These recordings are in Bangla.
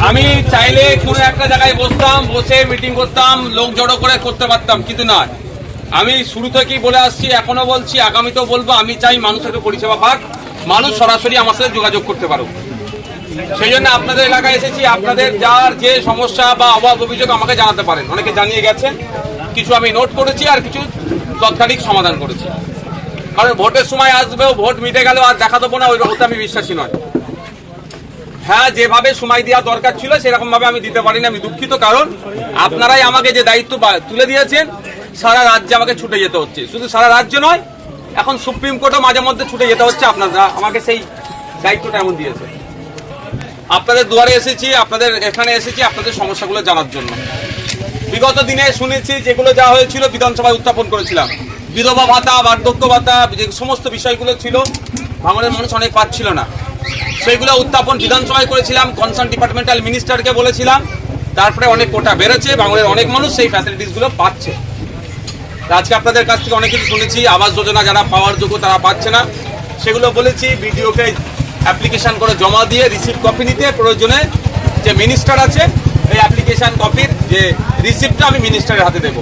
আমি চাইলে কোনো একটা জায়গায় বসতাম, বসে মিটিং করতাম, লোক জড়ো করে করতে পারতাম, কিন্তু না। আমি শুরু থেকেই বলে আসছি, এখনও বলছি, আগামীতেও বলব, আমি চাই মানুষের পরিষেবা পাক, মানুষ সরাসরি আমার সাথে যোগাযোগ করতে পারুক। সেই জন্য আপনাদের এলাকায় এসেছি, আপনাদের যার যে সমস্যা বা অভাব অভিযোগ আমাকে জানাতে পারেন। অনেকে জানিয়ে গেছে কিছু আমি নোট করেছি আর কিছু তৎকালিক সমাধান করেছি। কারণ ভোটের সময় আসবেও, ভোট মিটে গেলেও আর দেখা দেবো না, ওই হতে আমি বিশ্বাসী নয়। হ্যাঁ যেভাবে সময় দেওয়া দরকার ছিল সেরকম ভাবে আমি দিতে পারিনি। আমি দুঃখিত, কারণ আপনারাই আমাকে যে দায়িত্ব তুলে দিয়েছেন, সারা রাজ্যে আমাকে ছুটে যেতে হচ্ছে। শুধু সারা রাজ্য নয়, এখন সুপ্রিম কোর্টও মাঝে মধ্যে ছুটে যেতে হচ্ছে। আপনারা আমাকে সেই দায়িত্বটা এমন দিয়েছে। আপনাদের দুয়ারে এসেছি, আপনাদের এখানে এসেছি, আপনাদের সমস্যাগুলো জানার জন্য। বিগত দিনে শুনেছি, যেগুলো যা হয়েছিল, বিধানসভায় উত্থাপন করেছিলাম। বিধবা ভাতা, বার্ধক্য ভাতা, যে সমস্ত বিষয়গুলো ছিল, ভাঙনের মানুষ অনেক পাচ্ছিল না। সেইগুলো উত্থাপন বিধানসভায় করেছিলাম কনসার্ন ডিপার্টমেন্টাল মিনিস্টারকে বলেছিলাম। তারপরে অনেক কোটা বেড়েছে, বাংলার অনেক মানুষ সেই ফ্যাসিলিটিসগুলো পাচ্ছে। আজকে আপনাদের কাছ থেকে অনেক কিছু শুনেছি, আবাস যোজনা যারা পাওয়ার যোগ্য তারা পাচ্ছে না। সেগুলো বলেছি বিডিওকে অ্যাপ্লিকেশন করে জমা দিয়ে রিসিপ্ট কপি নিতে, প্রয়োজনে যে মিনিস্টার আছে, এই অ্যাপ্লিকেশন কপির যে রিসিপ্টটা আমি মিনিস্টারের হাতে দেবো।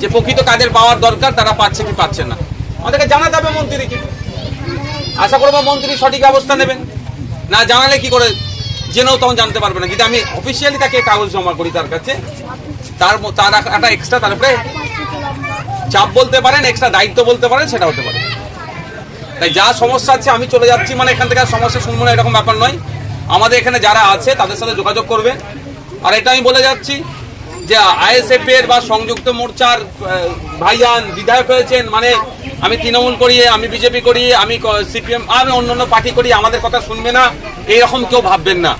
যে প্রকৃত কাজের পাওয়ার দরকার, তারা পাচ্ছে কি পাচ্ছে না। আমাদেরকে জানাতে হবে মন্ত্রীকে। আশা করব মন্ত্রী সঠিক ব্যবস্থা নেবেন। না জানালে কি করে জেনেও তখন জানতে পারবে না। কিন্তু আমি অফিসিয়ালি তাকে কাগজ জমা করি তার কাছে। তার তার একটা এক্সট্রা তারপরে চাপ বলতে পারেন এক্সট্রা দায়িত্ব বলতে পারেন সেটা হতে পারে। তাই যা সমস্যা আছে, আমি চলে যাচ্ছি মানে এখান থেকে আর সমস্যা শুনব না, এরকম ব্যাপার নয়। আমাদের এখানে যারা আছে, তাদের সাথে যোগাযোগ করবেন। আর এটা আমি বলে যাচ্ছি যে আইএসএফ এর বা সংযুক্ত মোর্চার ভাইয়ান বিধায়ক হয়েছেন মানে আমি তৃণমূল করি, আমি বিজেপি করি, আমি সিপিএম, আমি অন্য অন্য পার্টি করি, আমাদের কথা শুনবে না, এইরকম কেউ ভাববেন না।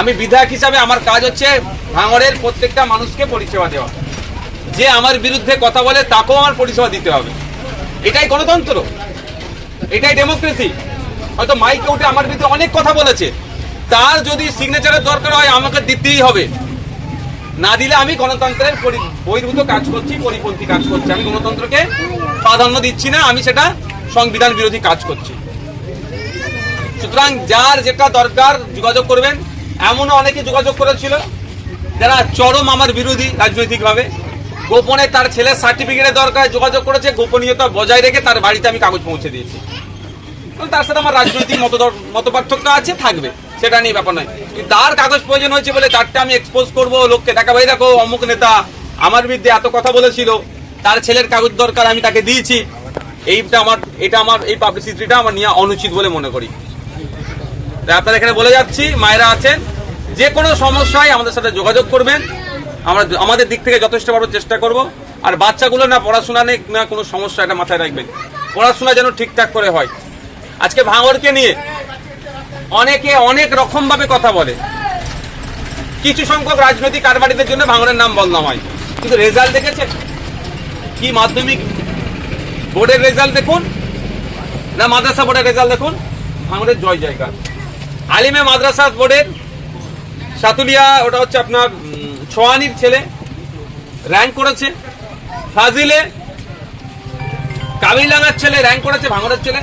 আমি বিধায়ক হিসাবে আমার কাজ হচ্ছে ভাঙড়ের প্রত্যেকটা মানুষকে পরিষেবা দেওয়া। যে আমার বিরুদ্ধে কথা বলে, তাকেও আমার পরিষেবা দিতে হবে। এটাই গণতন্ত্র। এটাই ডেমোক্রেসি। হয়তো মাইকে উঠে আমার বিরুদ্ধে অনেক কথা বলেছে। তার যদি সিগনেচারের দরকার হয়, আমাকে দিতেই হবে। না দিলে আমি গণতন্ত্রের বহির্ভূত কাজ করছি, পরিপন্থী কাজ করছি। আমি গণতন্ত্রকে প্রাধান্য দিচ্ছি না, আমি সেটা সংবিধান বিরোধী কাজ করছি। সুতরাং যার যেটা দরকার যোগাযোগ করবেন। এমনও অনেকে যোগাযোগ করেছিল, যারা চরম আমার বিরোধী রাজনৈতিকভাবে। গোপনে তার ছেলের সার্টিফিকেটের দরকার যোগাযোগ করেছে, গোপনীয়তা বজায় রেখে তার বাড়িতে আমি কাগজ পৌঁছে দিয়েছি। তার সাথে আমার রাজনৈতিক মত মত পার্থক্য আছে, থাকবে। সেটা নিয়ে ব্যাপার নয়। তার কাগজ প্রয়োজন হয়েছে বলে তারটা আমি এক্সপোজ করব, লোককে দেখাবো। এই দেখো, অমুক নেতা আমার বিরুদ্ধে এত কথা বলেছিল, তার ছেলের কাগজ দরকার, আমি তাকে দিয়েছি। এইটা আমার, এটা আমার, এই পাবলিসিটিটা আমার নিয়ে অনুচিত বলে মনে করি। তাই আপনাদের এখানে বলে যাচ্ছি, মায়েরা আছেন, যে কোনো সমস্যায় আমাদের সাথে যোগাযোগ করবেন। আমরা আমাদের দিক থেকে যথেষ্ট বড় চেষ্টা করব। আর বাচ্চাগুলো না পড়াশোনা নেই, না কোনো সমস্যা এটা মাথায় রাখবেন। পড়াশোনা যেন ঠিকঠাক করে হয়। আজকে ভাঙড়কে নিয়ে অনেকে অনেক রকম ভাবে কথা বলে। কিছু সংখ্যক রাজনৈতিক কারবারিদের জন্য ভাঙড়ের নাম বদনাম হয়। কিন্তু রেজাল্ট দেখেছেন? কি মাধ্যমিক বোর্ডের রেজাল্ট দেখুন? না মাদ্রাসা বোর্ডের রেজাল্ট দেখুন? ভাঙড়ের জয় জয়কার আলিমে মাদ্রাসা বোর্ডের সাতুলিয়া, ওটা হচ্ছে আপনার ছোয়ানির ছেলে র্যাঙ্ক করেছে। ফাজিলে কাবিলাঙ্গার ছেলে র্যাঙ্ক করেছে ভাঙড়ের ছেলে।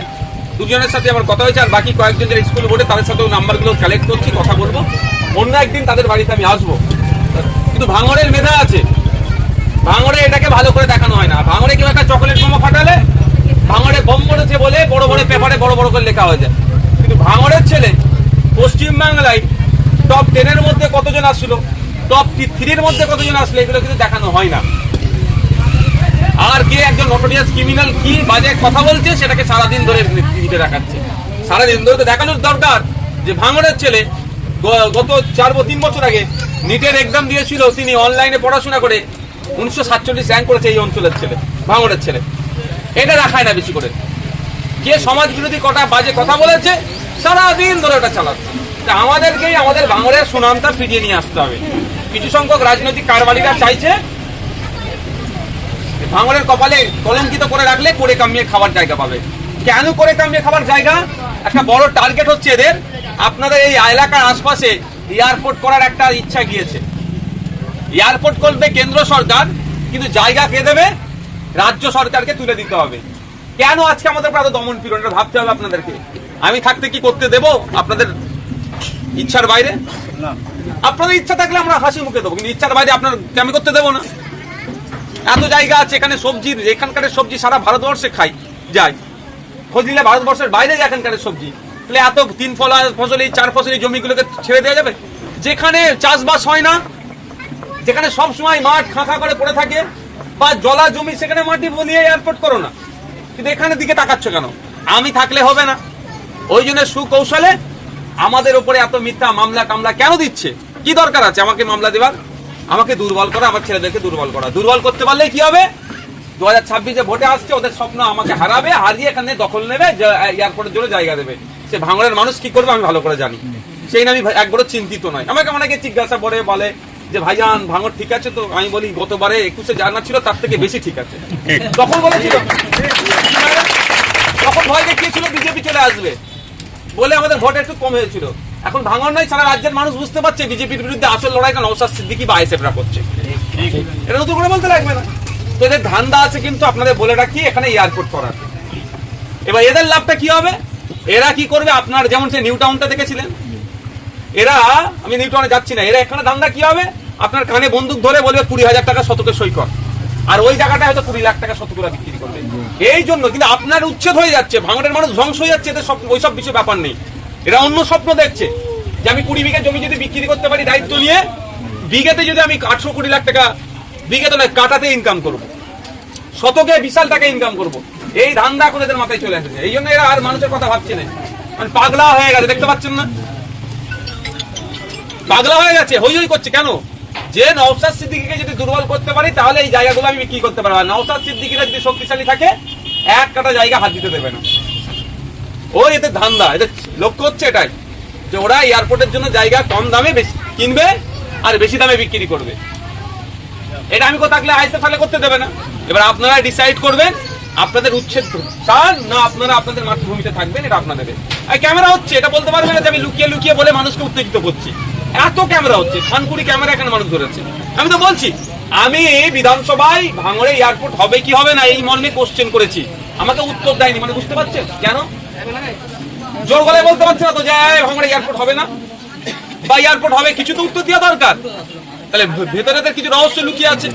দুজনের সাথে আমার কথা হয়েছে, আর বাকি কয়েকজন যারা স্কুল বোর্ডে তাদের সাথেও নাম্বারগুলো কালেক্ট করছি, কথা বলব। অন্য একদিন তাদের বাড়িতে আমি আসব। কিন্তু ভাঙড়ের মেধা আছে। ভাঙড়ে এটাকে ভালো করে দেখানো হয় না। ভাঙড়ে কেউ একটা চকলেট বোমা ফাটালে, ভাঙড়ে বম পড়েছে বলে বড় বড় পেপারে বড় বড় করে লেখা হয়ে যায় কিন্তু ভাঙড়ের ছেলে পশ্চিমবাংলায় টপ টেনের মধ্যে কতজন আসছিল? টপ থ্রির মধ্যে কতজন আসলে, এগুলো কিন্তু দেখানো হয় না। আর কে একজন নটোরিয়াস ক্রিমিনাল কি বাজে কথা বলছে সেটাকে সারাদিন ধরে টিভিতে দেখাচ্ছে। সারাদিন ধরে তো দেখানোর দরকার যে ভাঙড়ের ছেলে গত চার তিন বছর আগে নিটের এক্সাম দিয়েছিল, তিনি অনলাইনে পড়াশোনা করে উনিশশো সাতচল্লিশ র্যাঙ্ক করেছে এই অঞ্চলের ছেলে ভাঙড়ের ছেলে। এটা রাখায় না বেশি করে। কে সমাজ বিরোধী কটা বাজে কথা বলেছে, সারাদিন ধরে ওটা চালাচ্ছে। আমাদেরকেই আমাদের ভাঙড়ের সুনামটা ফিরিয়ে নিয়ে আসতে হবে। কিছু সংখ্যক রাজনৈতিক কারবারিরা চাইছে ভাঙড়ের কপালে কলঙ্কিত করে রাখলে করে কামিয়ে খাবার জায়গা পাবে। কেন করে কামিয়ে খাবার জায়গা? একটা বড় টার্গেট হচ্ছে এদের। আপনাদের এই এলাকার আশপাশে এয়ারপোর্ট করার একটা ইচ্ছা গিয়েছে। এয়ারপোর্ট করবে কেন্দ্র সরকার কিন্তু জায়গা কে দেবে? রাজ্য সরকারকে তুলে দিতে হবে। কেন আজকে আমাদের এত দমন পীড়ন? এটা ভাবতে হবে আপনাদেরকে। আমি থাকতে কি করতে দেব আপনাদের ইচ্ছার বাইরে? আপনাদের ইচ্ছা থাকলে আমরা হাসি মুখে দেবো কিন্তু ইচ্ছার বাইরে আপনার আমি করতে দেবো না? এত জায়গা আছে, এখানে সবজির এখানকার সবজি সারা ভারতবর্ষে খাই, যায়। খোঁজ নিলে ভারতবর্ষের বাইরে যায় এখানকার সবজি। তাহলে এত তিন ফলা ফসলি, চার ফসলি জমিগুলোকে ছেড়ে দেওয়া যাবে? যেখানে চাষবাস হয় না, যেখানে সব সময় মাঠ খাঁখা করে পড়ে থাকে, বা জলা জমি, সেখানে মাটি বলিয়ে এয়ারপোর্ট করো না। কিন্তু এখানে দিকে তাকাচ্ছ কেন? আমি থাকলে হবে না। ওই জন্য সুকৌশলে আমাদের উপরে এত মিথ্যা মামলা টামলা কেন দিচ্ছে? কি দরকার আছে আমাকে মামলা দেওয়ার আমাকে দুর্বল করা, আমার ছেলেদেরকে দুর্বল করা। দুর্বল করতে পারলে কি হবে? দু হাজার ছাব্বিশে ভোটে আসছে, ওদের স্বপ্ন আমাকে হারাবে, হারিয়ে এখানে দখল নেবে এয়ারপোর্টের জন্য জায়গা দেবে। সে ভাঙড়ের মানুষ কি করবে আমি ভালো করে জানি। সেই আমি একবারও চিন্তিত নয় আমাকে অনেকে জিজ্ঞাসা করে, বলে যে, ভাইজান, ভাঙড় ঠিক আছে তো? আমি বলি, গতবারে একুশে জানা ছিল, তার থেকে বেশি ঠিক আছে। তখন বলেছিল, তখন ভয় দেখিয়েছিল, বিজেপি চলে আসবে বলে আমাদের ভোট একটু কম হয়েছিল। এখন ভাঙন নয়, সারা রাজ্যের মানুষ বুঝতে পারছে বিজেপির বিরুদ্ধে আসল লড়াই কারণ নৌসাদ সিদ্দিকি বা আইসেফরা করছে। এটা নতুন করে বলতে লাগবে না। তো এদের ধান্দা আছে কিন্তু আপনাদের বলে রাখি, এখানে এয়ারপোর্ট করার। এবার এদের লাভটা কি হবে? এরা কি করবে? আপনার যেমন সে নিউ টাউনটা দেখেছিলেন। এরা, আমি নিউ টাউনে যাচ্ছি না, এরা এখানে ধান্দা কি হবে? আপনার কানে বন্দুক ধরে বলবে কুড়ি হাজার টাকা শতকে সই কর। আর ওই জায়গাটা হয়তো কুড়ি লাখ টাকা শতকরা বিক্রি করবে। এই জন্য কিন্তু আপনার উচ্ছেদ হয়ে যাচ্ছে ভাঙড়ের মানুষ ধ্বংস হয়ে যাচ্ছে, এদের সব ওইসব বিষয় ব্যাপার নেই। এরা অন্য স্বপ্ন দেখছে যে আমি কুড়ি বিঘা জমি যদি বিক্রি করতে পারি দায়িত্ব নিয়ে বিঘাতে যদি আমি আটশো কুড়ি লাখ টাকা বিঘাতে নয় কাটাতে ইনকাম করব। শতকে বিশাল টাকা ইনকাম করব। এই ধান্দা এখন এদের মাথায় চলে এসেছে। এই জন্য এরা আর মানুষের কথা ভাবছে না। মানে পাগলা হয়ে গেছে, দেখতে পাচ্ছেন না? পাগলা হয়ে গেছে, হই হই করছে। কেন? যে নওসাদ সিদ্দিকিকে যদি দুর্বল করতে পারি, তাহলে এই জায়গাগুলো আমি বিক্রি করতে পারব নওসাদ সিদ্দিকিরা যদি শক্তিশালী থাকে, এক কাটা জায়গা হাত দিতে দেবে না। ওই এদের ধান্দা এদের লক্ষ্য হচ্ছে এটাই, যে ওরা এয়ারপোর্টের জন্য জায়গা কম দামে বেশি কিনবে আর বেশি দামে বিক্রি করবে। এটা আমি আইসে ফেলে করতে দেবে না। এবার আপনারা ডিসাইড করবেন, আপনাদের উচ্ছেদ চান, না আপনারা আপনাদের মাতৃভূমিতে থাকবেন, এটা আপনাদের আর ক্যামেরা হচ্ছে, এটা বলতে পারবেন না যে আমি লুকিয়ে লুকিয়ে বলে মানুষকে উত্তেজিত করছি। এত ক্যামেরা হচ্ছে, খানকুড়ি ক্যামেরা এখানে মানুষ ধরেছে। আমি তো বলছি, আমি বিধানসভায় ভাঙড়ে এয়ারপোর্ট হবে কি হবে না, এই মর্মে কোশ্চেন করেছি। আমাকে উত্তর দেয়নি মানে বুঝতে পারছেন? কেন? জোর গলায় বলতে পারছে না তো, যে ভাঙড়ে এয়ারপোর্ট হবে না? বা এয়ারপোর্ট হবে কিছু তো উত্তর দেওয়া দরকার। তাহলে ভেতরে এদের কিছু রহস্য লুকিয়ে আছে।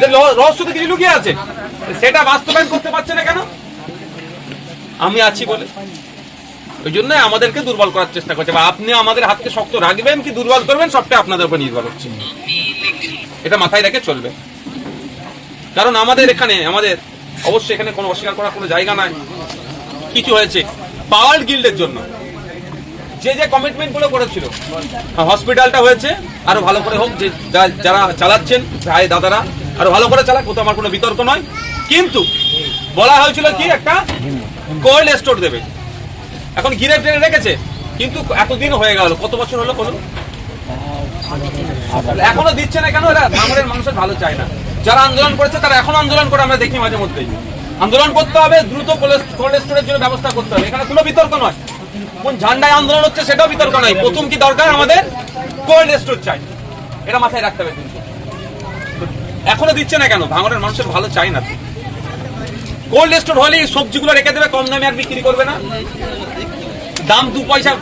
ল- রহস্য তো কিছু লুকিয়ে আছে। সেটা বাস্তবায়ন করতে পারছে না কেন? আমি আছি বলে। ওই জন্য আমাদেরকে দুর্বল করার চেষ্টা করছে। বা আপনি আমাদের হাতকে শক্ত রাখবেন কি দুর্বল করবেন, সবটা আপনাদের উপর নির্ভর হচ্ছে এটা মাথায় রেখে চলবে। কারণ আমাদের এখানে, আমাদের অবশ্যই এখানে কোনো অস্বীকার করার কোনো জায়গা নাই। কিছু হয়েছে। পাওয়ার গিল্ডের জন্য। যে যে কমিটমেন্টগুলো করেছিল হসপিটালটা হয়েছে, আরও ভালো করে হোক, যে যারা চালাচ্ছেন, ভাই, দাদারা, আরও ভালো করে চালাক কোথাও আমার কোনো বিতর্ক নয়। কিন্তু বলা হয়েছিল কি, একটা কোল্ড স্টোর দেবে। এখন ঘিরে টেনে রেখেছে, কিন্তু এতদিন হয়ে গেল, কত বছর হলো কোনো এখনও দিচ্ছে না কেন? এরা ভাঙড়ের মানুষের ভালো চায় না। যারা আন্দোলন করেছে, তারা এখন আন্দোলন করে আমরা দেখি মাঝে মধ্যেই। আন্দোলন করতে হবে, দ্রুত কোল্ড স্টোরের জন্য ব্যবস্থা করতে হবে। এখানে কোনো বিতর্ক নয়। কোন ঝান্ডায় আন্দোলন হচ্ছে, সেটাও বিতর্ক নয়। প্রথম কি দরকার আমাদের? কোল্ড স্টোর চাই। এটা মাথায় রাখতে হবে কিন্তু। এখনও দিচ্ছে না কেন? ভাঙড়ের মানুষের ভালো চাই না কোল্ড স্টোর হলে সবজিগুলো রেখে দেবে, কম দামে আর বিক্রি করবে না। দাম দু পয়সা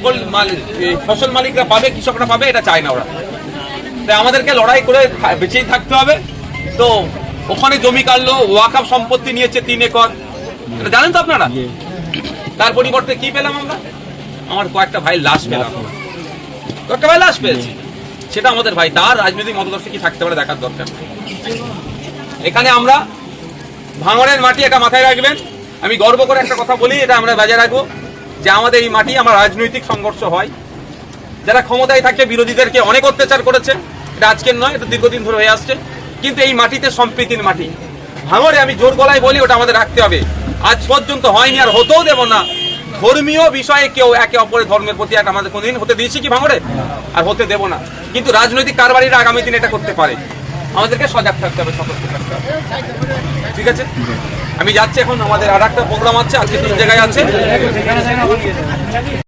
ফসল মালিকরা পাবে, কৃষকরা পাবে, এটা চায় না ওরা। তাই আমাদেরকে লড়াই করে বেঁচেই থাকতে হবে। তো ওখানে জমি কাটলো ওয়াকাপ সম্পত্তি নিয়েছে তিন একর। এটা জানেন তো আপনারা? তার পরিবর্তে কি পেলাম আমরা? আমার কয়েকটা ভাই লাশ পেলাম। কয়েকটা ভাই লাশ পেয়েছি। সেটা আমাদের ভাই। তার রাজনৈতিক মতদর্শী কি থাকতে পারে দেখার দরকার এখানে আমরা ভাঙড়ের মাটি এটা মাথায় রাখবেন। আমি গর্ব করে একটা কথা বলি এটা আমরা বাজায় রাখব যে আমাদের এই মাটি আমার রাজনৈতিক সংঘর্ষ হয়। যারা ক্ষমতায় থাকে বিরোধীদেরকে অনেক অত্যাচার করেছে। এটা আজকের নয় এটা দীর্ঘদিন ধরে হয়ে আসছে। কিন্তু এই মাটিতে সম্প্রীতির মাটি। ভাঙরে আমি জোর গলায় বলি, ওটা আমাদের রাখতে হবে। আজ পর্যন্ত হয়নি আর হতেও দেব না। ধর্মীয় বিষয়ে কেউ একে অপরের ধর্মের প্রতি এক আমাদের কোনদিন হতে দিয়েছি কি ভাঙরে আর হতে দেব না। কিন্তু রাজনৈতিক কারবারিরা আগামী দিনে এটা করতে পারে। আমাদেরকে সজাগ থাকতে হবে, সতর্ক থাকতে হবে। ঠিক আছে? আমি যাচ্ছি এখন, আমাদের আর একটা প্রোগ্রাম আছে, আজকে তিন জায়গায় আছে।